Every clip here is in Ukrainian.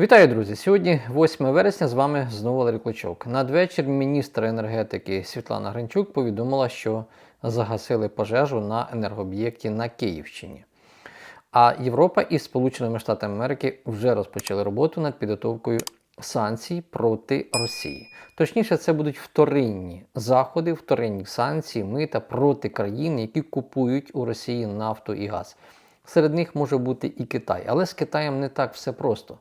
Вітаю, друзі! Сьогодні 8 вересня. З вами знову Валерій Клочок. Надвечір міністр енергетики Світлана Гринчук повідомила, що загасили пожежу на енергооб'єкті на Київщині. А Європа і Сполученими Штатами Америки вже розпочали роботу над підготовкою санкцій проти Росії. Точніше, це будуть вторинні заходи, вторинні санкції, мита проти країн, які купують у Росії нафту і газ. Серед них може бути і Китай, але з Китаєм не так все просто.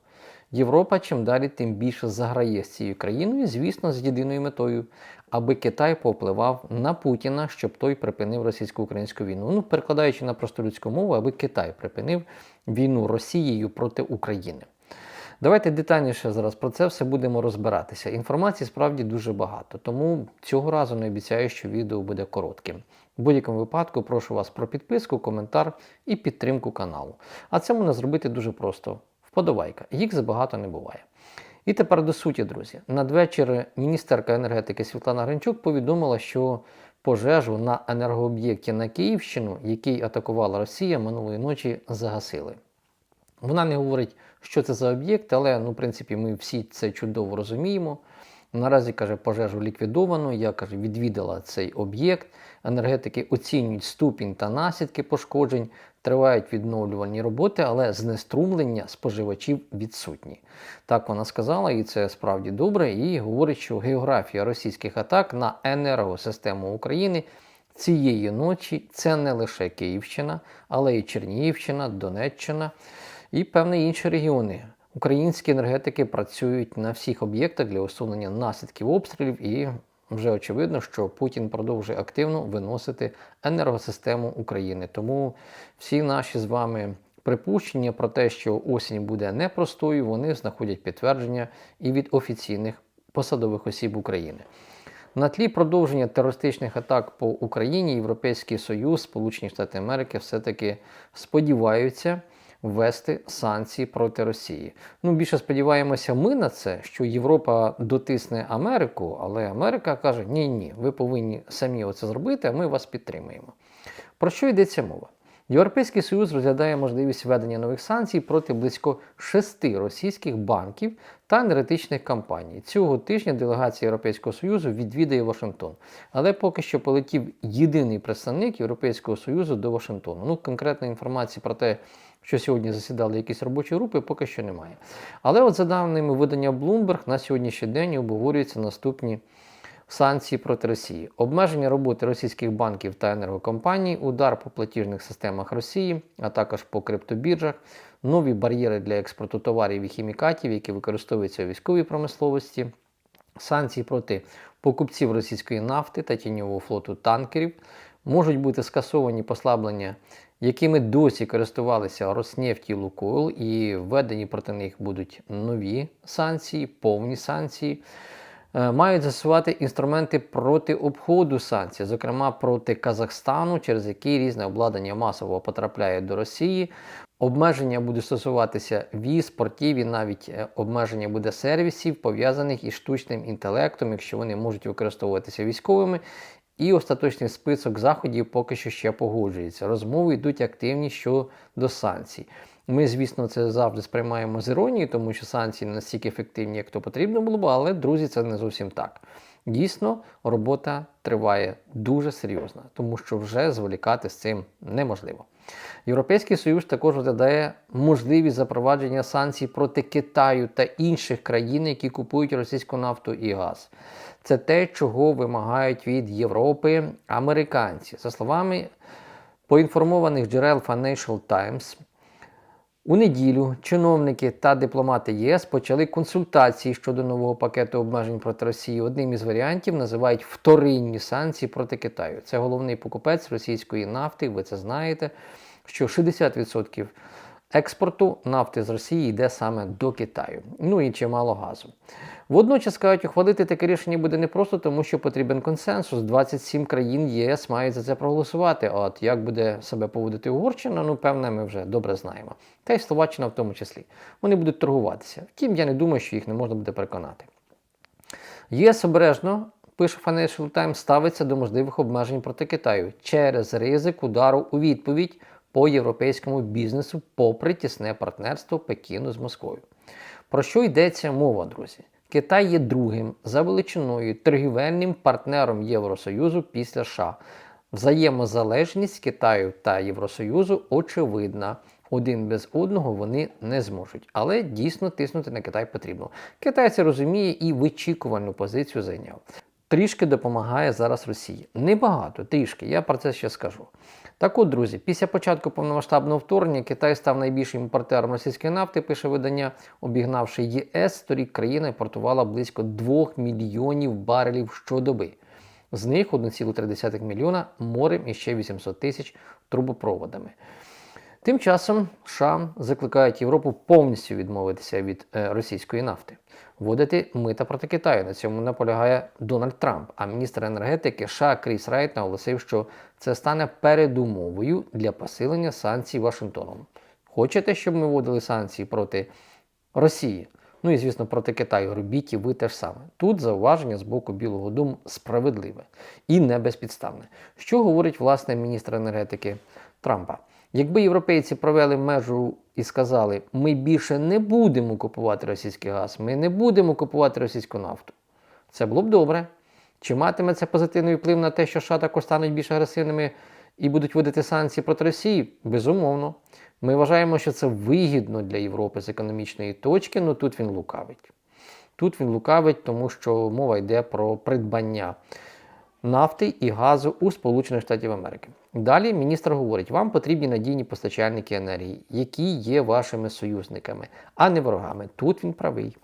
Європа чим далі, тим більше заграє з цією країною, звісно, з єдиною метою, аби Китай попливав на Путіна, щоб той припинив російсько-українську війну. Ну, перекладаючи на просту людську мову, аби Китай припинив війну Росією проти України. Давайте детальніше зараз про це все будемо розбиратися. Інформації справді дуже багато, тому цього разу не обіцяю, що відео буде коротким. В будь-якому випадку прошу вас про підписку, коментар і підтримку каналу. А це можна зробити дуже просто. Вподобайка. Їх забагато не буває. І тепер до суті, друзі. Надвечір міністерка енергетики Світлана Гринчук повідомила, що пожежу на енергооб'єкті на Київщину, який атакувала Росія минулої ночі, загасили. Вона не говорить, що це за об'єкт, але ну, в принципі ми всі це чудово розуміємо. Наразі каже, пожежу ліквідовано. Я каже, відвідала цей об'єкт. Енергетики оцінюють ступінь та наслідки пошкоджень, тривають відновлювальні роботи, але знеструмлення споживачів відсутні. Так вона сказала, і це справді добре. І говорить, що географія російських атак на енергосистему України цієї ночі це не лише Київщина, але й Чернігівщина, Донеччина і певні інші регіони. Українські енергетики працюють на всіх об'єктах для усунення наслідків обстрілів, і вже очевидно, що Путін продовжує активно виносити енергосистему України. Тому всі наші з вами припущення про те, що осінь буде непростою, вони знаходять підтвердження і від офіційних посадових осіб України. На тлі продовження терористичних атак по Україні Європейський Союз, Сполучені Штати Америки все-таки сподіваються ввести санкції проти Росії. Ну, більше сподіваємося, ми на це, що Європа дотисне Америку, але Америка каже: ні, ні, ви повинні самі оце зробити, а ми вас підтримуємо. Про що йдеться мова? Європейський Союз розглядає можливість введення нових санкцій проти близько шести російських банків та енергетичних компаній. Цього тижня делегація Європейського Союзу відвідає Вашингтон. Але поки що полетів єдиний представник Європейського Союзу до Вашингтону. Ну, конкретної інформації про те, що сьогодні засідали якісь робочі групи, поки що немає. Але от за даними видання Bloomberg, на сьогоднішній день обговорюються наступні санкції проти Росії, обмеження роботи російських банків та енергокомпаній, удар по платіжних системах Росії, а також по криптобіржах, нові бар'єри для експорту товарів і хімікатів, які використовуються у військовій промисловості, санкції проти покупців російської нафти та тіньового флоту танкерів, можуть бути скасовані послаблення. Якими досі користувалися Роснефть і Лукойл, і введені проти них будуть нові санкції, повні санкції. Е, мають застосувати інструменти проти обходу санкцій, зокрема проти Казахстану, через який різне обладнання масово потрапляє до Росії. Обмеження буде стосуватися віз, портів і навіть е, обмеження буде сервісів, пов'язаних із штучним інтелектом, якщо вони можуть використовуватися військовими. І остаточний список заходів поки що ще погоджується. Розмови йдуть активні щодо санкцій. Ми, звісно, це завжди сприймаємо з іронією, тому що санкції не настільки ефективні, як то потрібно було б, але, друзі, це не зовсім так. Дійсно, робота триває дуже серйозно, тому що вже зволікати з цим неможливо. Європейський Союз також розглядає можливість запровадження санкцій проти Китаю та інших країн, які купують російську нафту і газ. Це те, чого вимагають від Європи американці. За словами поінформованих джерел Financial Times, у неділю чиновники та дипломати ЄС почали консультації щодо нового пакету обмежень проти Росії. Одним із варіантів називають вторинні санкції проти Китаю. Це головний покупець російської нафти. Ви це знаєте, що 60% експорту нафти з Росії йде саме до Китаю. Ну і чимало газу. Водночас кажуть, ухвалити таке рішення буде не просто тому, що потрібен консенсус. 27 країн ЄС мають за це проголосувати. От як буде себе поводити Угорщина, ну певне, ми вже добре знаємо. Та й Словаччина в тому числі. Вони будуть торгуватися. Втім, я не думаю, що їх не можна буде переконати. ЄС обережно. Пише Financial Times, ставиться до можливих обмежень проти Китаю через ризик удару у відповідь по європейському бізнесу, попри тісне партнерство Пекіну з Москвою. Про що йдеться мова, друзі? Китай є другим за величиною торгівельним партнером Євросоюзу після США. Взаємозалежність Китаю та Євросоюзу очевидна. Один без одного вони не зможуть, але дійсно тиснути на Китай потрібно. Китай це розуміє і вичікувальну позицію зайняв. Трішки допомагає зараз Росії. Небагато, трішки, я про це ще скажу. Так от, друзі, після початку повномасштабного вторгнення Китай став найбільшим імпортером російської нафти, пише видання, обігнавши ЄС, торік країна імпортувала близько 2 мільйонів барелів щодоби. З них 1,3 мільйона морем і ще 800 тисяч трубопроводами. Тим часом США закликають Європу повністю відмовитися від е, російської нафти, вводити мита проти Китаю. На цьому наполягає Дональд Трамп. А міністр енергетики США Кріс Райт наголосив, що це стане передумовою для посилення санкцій Вашингтоном. Хочете, щоб ми вводили санкції проти Росії? Ну і звісно, проти Китаю робіть і ви теж саме. Тут зауваження з боку Білого Дому справедливе і не безпідставне. Що говорить власне міністр енергетики Трампа? Якби європейці провели межу і сказали, ми більше не будемо купувати російський газ, ми не будемо купувати російську нафту, це було б добре. Чи матиме це позитивний вплив на те, що США також стануть більш агресивними і будуть вводити санкції проти Росії? Безумовно. Ми вважаємо, що це вигідно для Європи з економічної точки, але тут він лукавить. Тут він лукавить, тому що мова йде про придбання нафти і газу у Сполучених Штатів Америки. Далі міністр говорить, вам потрібні надійні постачальники енергії, які є вашими союзниками, а не ворогами. Тут він правий.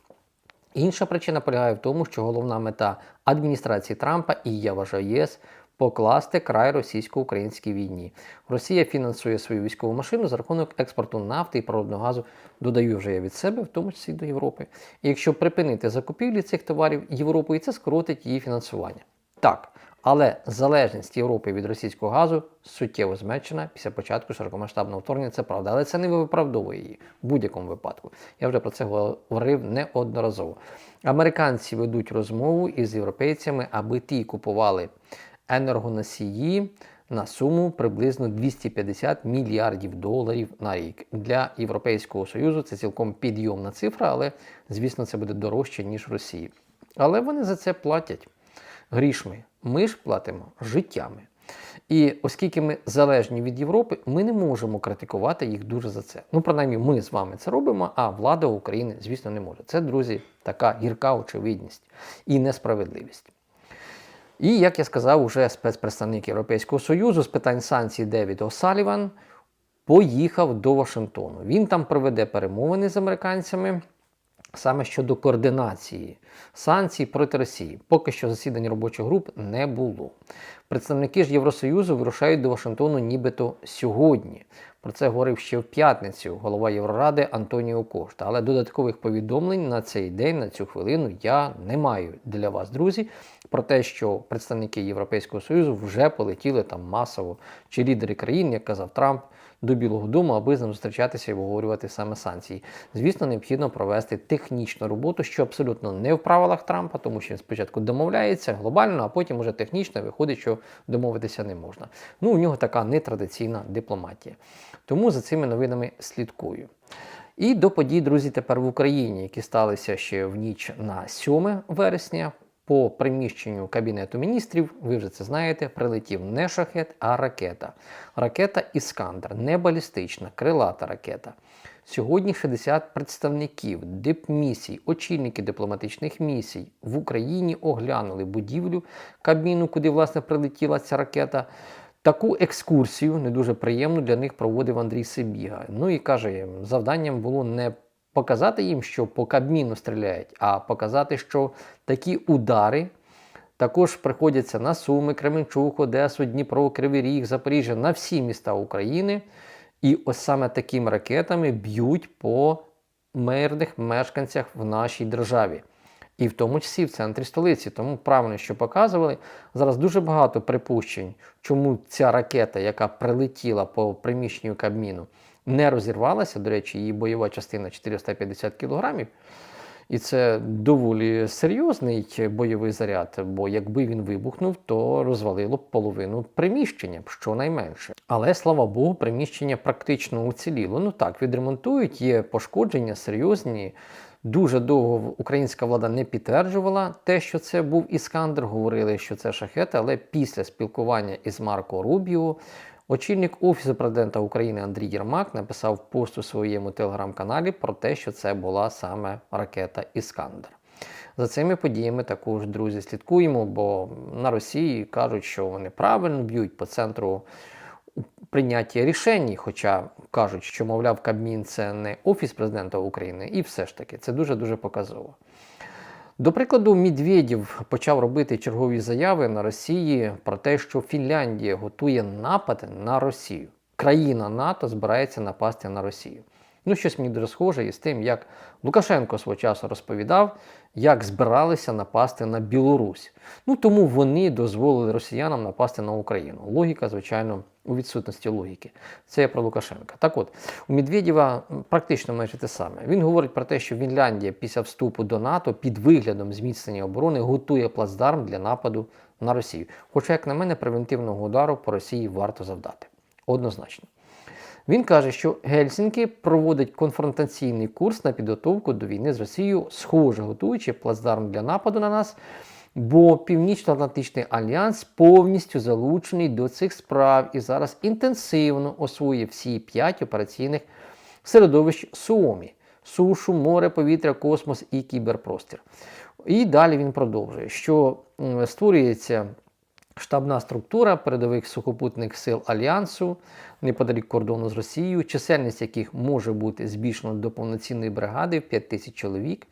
Інша причина полягає в тому, що головна мета адміністрації Трампа і я вважаю ЄС покласти край російсько-українській війні. Росія фінансує свою військову машину за рахунок експорту нафти і природного газу, додаю вже я від себе, в тому числі до Європи. І якщо припинити закупівлі цих товарів Європою, це скоротить її фінансування. Так, але залежність Європи від російського газу суттєво зменшена після початку широкомасштабного вторгнення. Це правда, але це не виправдовує її в будь-якому випадку. Я вже про це говорив неодноразово. Американці ведуть розмову із європейцями, аби ті купували енергоносії на суму приблизно 250 мільярдів доларів на рік. Для Європейського Союзу це цілком підйомна цифра, але звісно це буде дорожче ніж в Росії. Але вони за це платять грішми. Ми ж платимо життями. І оскільки ми залежні від Європи, ми не можемо критикувати їх дуже за це. Ну, принаймні, ми з вами це робимо, а влада України, звісно, не може. Це, друзі, така гірка очевидність і несправедливість. І, як я сказав, уже спецпредставник Європейського Союзу з питань санкцій Девід О'Саліван поїхав до Вашингтону. Він там проведе перемовини з американцями саме щодо координації санкцій проти Росії. Поки що засідань робочих груп не було. Представники ж Євросоюзу вирушають до Вашингтону нібито сьогодні. Про це говорив ще в п'ятницю голова Євроради Антоніо Кошта. Але додаткових повідомлень на цей день, на цю хвилину, я не маю для вас, друзі, про те, що представники Європейського Союзу вже полетіли там масово, чи лідери країн, як казав Трамп, до Білого Дому, аби з ним зустрічатися і обговорювати саме санкції. Звісно, необхідно провести технічну роботу, що абсолютно не в правилах Трампа, тому що він спочатку домовляється глобально, а потім уже технічно виходить, що домовитися не можна. Ну, у нього така нетрадиційна дипломатія. Тому за цими новинами слідкую. І до подій, друзі, тепер в Україні, які сталися ще в ніч на 7 вересня. По приміщенню Кабінету міністрів, ви вже це знаєте, прилетів не шахет, а ракета. Ракета Іскандер, не балістична, крилата ракета. Сьогодні 60 представників дипмісій, очільники дипломатичних місій в Україні оглянули будівлю Кабміну, куди власне прилетіла ця ракета. Таку екскурсію не дуже приємну для них проводив Андрій Сибіга. Ну і каже, завданням було не показати їм, що по Кабміну стріляють, а показати, що такі удари також приходяться на Суми, Кременчук, Одесу, Дніпро, Кривий Ріг, Запоріжжя, на всі міста України. І ось саме такими ракетами б'ють по мирних мешканцях в нашій державі. І в тому числі в центрі столиці. Тому правильно, що показували. Зараз дуже багато припущень, чому ця ракета, яка прилетіла по приміщенню Кабміну, не розірвалася. До речі, її бойова частина 450 кілограмів. І це доволі серйозний бойовий заряд, бо якби він вибухнув, то розвалило б половину приміщення, щонайменше. Але слава Богу, приміщення практично уціліло. Ну так, відремонтують, є пошкодження серйозні. Дуже довго українська влада не підтверджувала те, що це був Іскандер. Говорили, що це шахети, але після спілкування із Марко Рубіо очільник Офісу президента України Андрій Єрмак написав пост у своєму телеграм-каналі про те, що це була саме ракета Іскандер. За цими подіями також, друзі, слідкуємо, бо на Росії кажуть, що вони правильно б'ють по центру прийняття рішень, хоча кажуть, що, мовляв, Кабмін це не Офіс президента України, і все ж таки це дуже-дуже показово. До прикладу, Медведєв почав робити чергові заяви на Росії про те, що Фінляндія готує напад на Росію. Країна НАТО збирається напасти на Росію. Ну, щось мені дуже схоже із тим, як Лукашенко свого часу розповідав, як збиралися напасти на Білорусь. Ну тому вони дозволили росіянам напасти на Україну. Логіка, звичайно, у відсутності логіки. Це я про Лукашенка. Так от, у Медведєва практично майже те саме. Він говорить про те, що Фінляндія після вступу до НАТО під виглядом зміцнення оборони готує плацдарм для нападу на Росію. Хоча, як на мене, превентивного удару по Росії варто завдати. Однозначно. Він каже, що Гельсінки проводить конфронтаційний курс на підготовку до війни з Росією, схоже готуючи плацдарм для нападу на нас, бо Північно-Атлантичний альянс повністю залучений до цих справ і зараз інтенсивно освоює всі п'ять операційних середовищ Суомі: сушу, море, повітря, космос і кіберпростір. І далі він продовжує, що створюється. Штабна структура передових сухопутних сил Альянсу неподалік кордону з Росією, чисельність яких може бути збільшена до повноцінної бригади в 5 тисяч чоловік.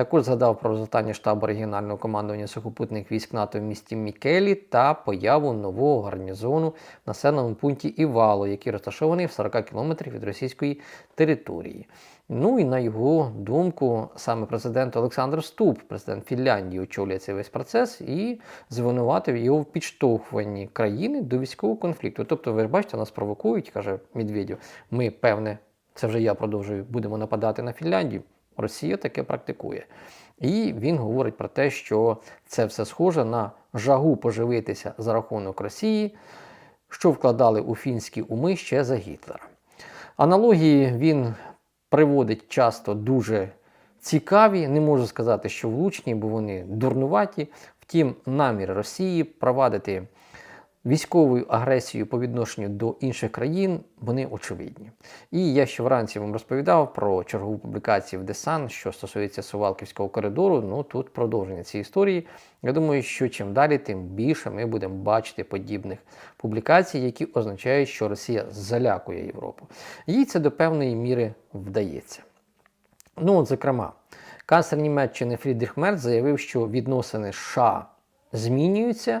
Також згадав про зростання штабу регіонального командування сухопутних військ НАТО в місті Мікелі та появу нового гарнізону в населеному пункті Івало, який розташований в 40 кілометрів від російської території. Ну і на його думку, саме президент Олександр Ступ, президент Фінляндії, очолює цей весь процес і звинуватив його в підштовхуванні країни до військового конфлікту. Тобто, ви ж бачите, нас провокують, каже Медведєв. Ми, певне, це вже я продовжую, будемо нападати на Фінляндію. Росія таке практикує. І він говорить про те, що це все схоже на жагу поживитися за рахунок Росії, що вкладали у фінські уми ще за Гітлера. Аналогії він приводить часто дуже цікаві, не можу сказати, що влучні, бо вони дурнуваті. Втім, намір Росії провадити військовою агресією по відношенню до інших країн, вони очевидні. І я ще вранці вам розповідав про чергову публікацію в Десан, що стосується Сувалківського коридору. Ну тут продовження цієї історії. Я думаю, що чим далі, тим більше ми будемо бачити подібних публікацій, які означають, що Росія залякує Європу. Їй це до певної міри вдається. Ну, от, зокрема, канцлер Німеччини Фрідріх Мерц заявив, що відносини США змінюються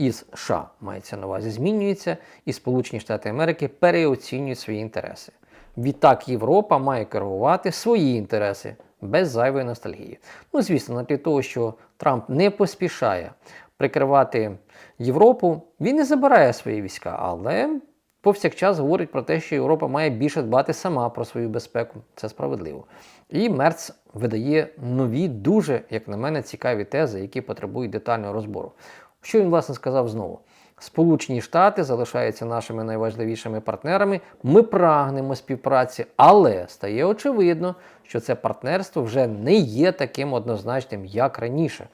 із США мається на увазі, змінюється, і Сполучені Штати Америки переоцінюють свої інтереси. Відтак Європа має керувати свої інтереси без зайвої ностальгії. Ну, звісно, на тлі того, що Трамп не поспішає прикривати Європу, він не забирає свої війська, але повсякчас говорить про те, що Європа має більше дбати сама про свою безпеку. Це справедливо. І Мерц видає нові, дуже, як на мене, цікаві тези, які потребують детального розбору. Що він, власне, сказав знову? Сполучені Штати залишаються нашими найважливішими партнерами. Ми прагнемо співпраці, але стає очевидно, що це партнерство вже не є таким однозначним, як раніше.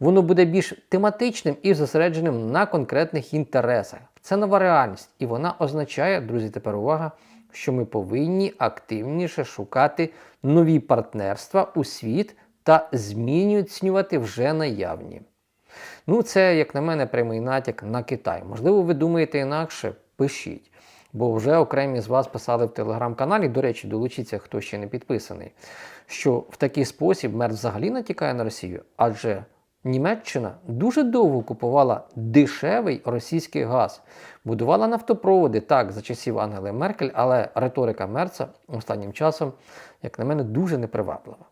Воно буде більш тематичним і зосередженим на конкретних інтересах. Це нова реальність, і вона означає, друзі, тепер увага, що ми повинні активніше шукати нові партнерства у світ та змінювати вже наявні. Ну, це, як на мене, прямий натяк на Китай. Можливо, ви думаєте інакше? Пишіть. Бо вже окремі з вас писали в телеграм-каналі, до речі, долучіться, хто ще не підписаний, що в такий спосіб мер взагалі натікає на Росію, адже Німеччина дуже довго купувала дешевий російський газ, будувала нафтопроводи так за часів Ангели Меркель, але риторика Мерца останнім часом, як на мене, дуже неприваблива.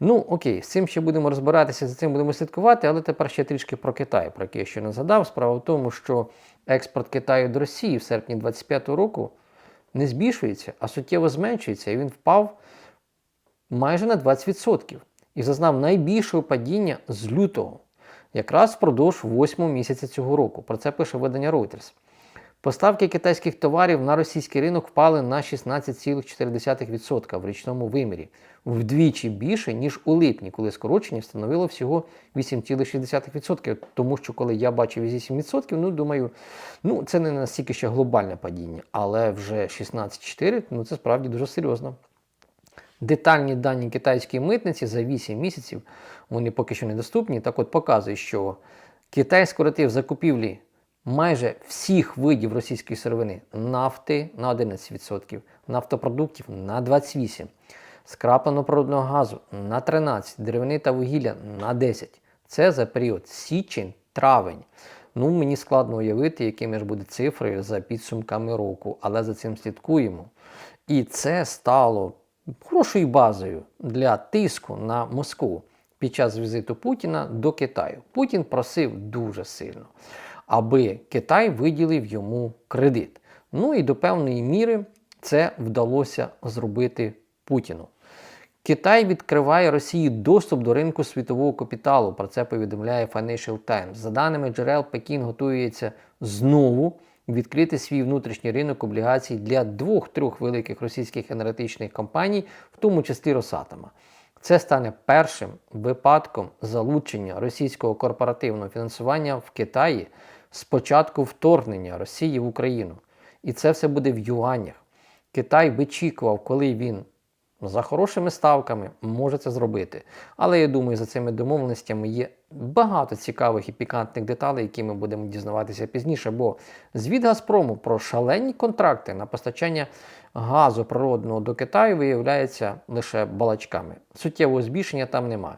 Ну, окей, з цим ще будемо розбиратися, за цим будемо слідкувати, але тепер ще трішки про Китай, про який я ще не згадав. Справа в тому, що експорт Китаю до Росії в серпні 2025 року не збільшується, а суттєво зменшується, і він впав майже на 20%. І зазнав найбільшого падіння з лютого, якраз впродовж 8 місяця цього року. Про це пише видання Reuters. Поставки китайських товарів на російський ринок впали на 16,4% в річному вимірі, вдвічі більше, ніж у липні, коли скорочення становило всього 8,6%. Тому що коли я бачив 8%, ну думаю, ну це не настільки ще глобальне падіння, але вже 16,4% ну це справді дуже серйозно. Детальні дані китайської митниці за 8 місяців, вони поки що недоступні. Так от показує, що Китай скоротив закупівлі майже всіх видів російської сировини нафти на 11%, нафтопродуктів на 28%, скрапленого природного газу на 13%, деревини та вугілля на 10%. Це за період січень-травень. Ну, мені складно уявити, якими ж будуть цифри за підсумками року, але за цим слідкуємо. І це стало хорошою базою для тиску на Москву під час візиту Путіна до Китаю. Путін просив дуже сильно, аби Китай виділив йому кредит. Ну і до певної міри це вдалося зробити Путіну. Китай відкриває Росії доступ до ринку світового капіталу. Про це повідомляє Financial Times. За даними джерел, Пекін готується знову відкрити свій внутрішній ринок облігацій для двох-трьох великих російських енергетичних компаній, в тому числі Росатома. Це стане першим випадком залучення російського корпоративного фінансування в Китаї з початку вторгнення Росії в Україну. І це все буде в юанях. Китай вичікував, коли він за хорошими ставками може це зробити. Але я думаю, за цими домовленостями є багато цікавих і пікантних деталей, які ми будемо дізнаватися пізніше. Бо звіт Газпрому про шалені контракти на постачання газу природного до Китаю виявляється лише балачками. Суттєвого збільшення там немає.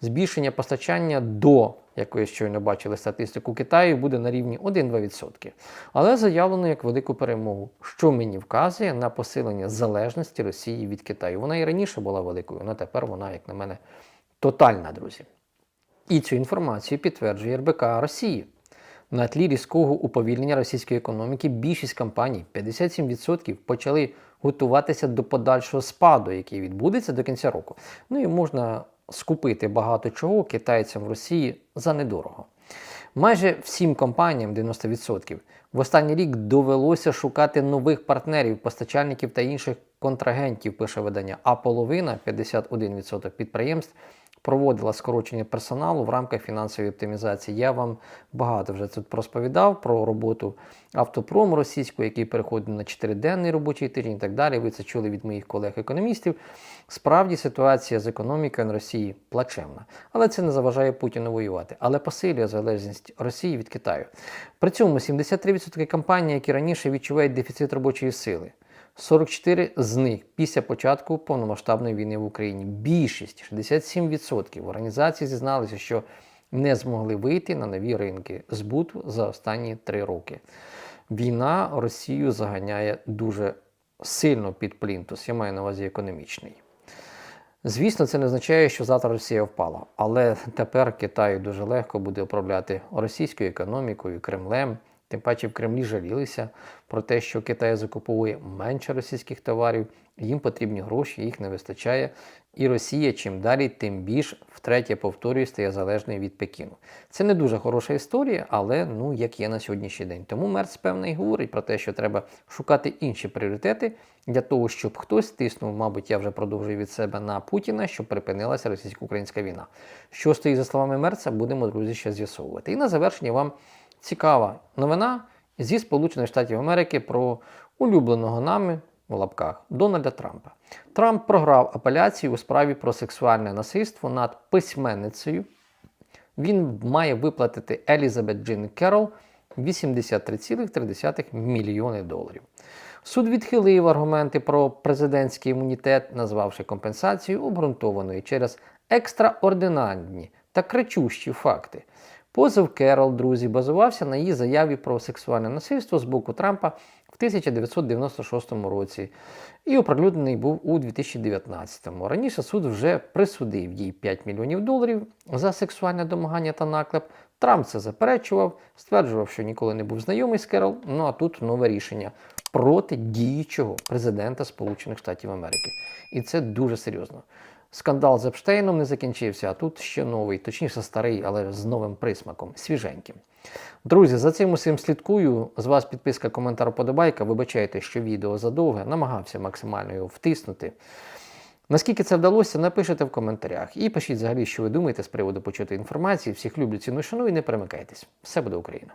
Збільшення постачання до, як ви щойно бачили статистику Китаю, буде на рівні 1-2%. Але заявлено як велику перемогу, що мені вказує на посилення залежності Росії від Китаю. Вона і раніше була великою, але тепер вона, як на мене, тотальна, друзі. І цю інформацію підтверджує РБК Росії. На тлі різкого уповільнення російської економіки більшість компаній, 57%, почали готуватися до подальшого спаду, який відбудеться до кінця року. Ну і можна скупити багато чого китайцям в Росії за недорого. Майже всім компаніям 90% в останній рік довелося шукати нових партнерів, постачальників та інших контрагентів, пише видання. А половина 51% підприємств проводила скорочення персоналу в рамках фінансової оптимізації. Я вам багато вже тут розповідав про роботу автопрому російського, який переходить на 4-денний робочий тиждень і так далі. Ви це чули від моїх колег-економістів. Справді ситуація з економікою на Росії плачевна. Але це не заважає Путіну воювати, але посилює залежність Росії від Китаю. При цьому 73% компаній, які раніше відчувають дефіцит робочої сили. 44 з них після початку повномасштабної війни в Україні. Більшість 67% організацій зізналися, що не змогли вийти на нові ринки збуту за останні три роки. Війна Росію заганяє дуже сильно під плінтус, я маю на увазі економічний. Звісно, це не означає, що завтра Росія впала, але тепер Китаю дуже легко буде управляти російською економікою, Кремлем. Тим паче в Кремлі жалілися про те, що Китай закуповує менше російських товарів, їм потрібні гроші, їх не вистачає. І Росія чим далі, тим більш втретє повторюю, стає залежною від Пекіну. Це не дуже хороша історія, але ну як є на сьогоднішній день. Тому Мерц певно і говорить про те, що треба шукати інші пріоритети для того, щоб хтось тиснув, мабуть, я вже продовжую від себе на Путіна, щоб припинилася російсько-українська війна. Що стоїть за словами Мерца, будемо друзі ще з'ясовувати. І на завершення вам цікава новина зі Сполучених Штатів Америки про улюбленого нами в лапках Дональда Трампа. Трамп програв апеляцію у справі про сексуальне насильство над письменницею. Він має виплатити Елізабет Джин Керол 83,3 мільйони доларів. Суд відхилив аргументи про президентський імунітет, назвавши компенсацію обґрунтованою через екстраординарні та кричущі факти. Позов Керол, друзі, базувався на її заяві про сексуальне насильство з боку Трампа в 1996 році і оприлюднений був у 2019. Раніше суд вже присудив їй 5 мільйонів доларів за сексуальне домагання та наклеп. Трамп це заперечував, стверджував, що ніколи не був знайомий з Керол. Ну а тут нове рішення проти діючого президента Сполучених Штатів Америки. І це дуже серйозно. Скандал з Епштейном не закінчився, а тут ще новий, точніше старий, але з новим присмаком, свіженьким. Друзі, за цим усім слідкую. З вас підписка, коментар, подобайка. Вибачайте, що відео задовге, намагався максимально його втиснути. Наскільки це вдалося, напишіть в коментарях. І пишіть взагалі, що ви думаєте з приводу почутої інформації. Всіх люблю, ціну, шаную і не перемикайтесь. Все буде Україна!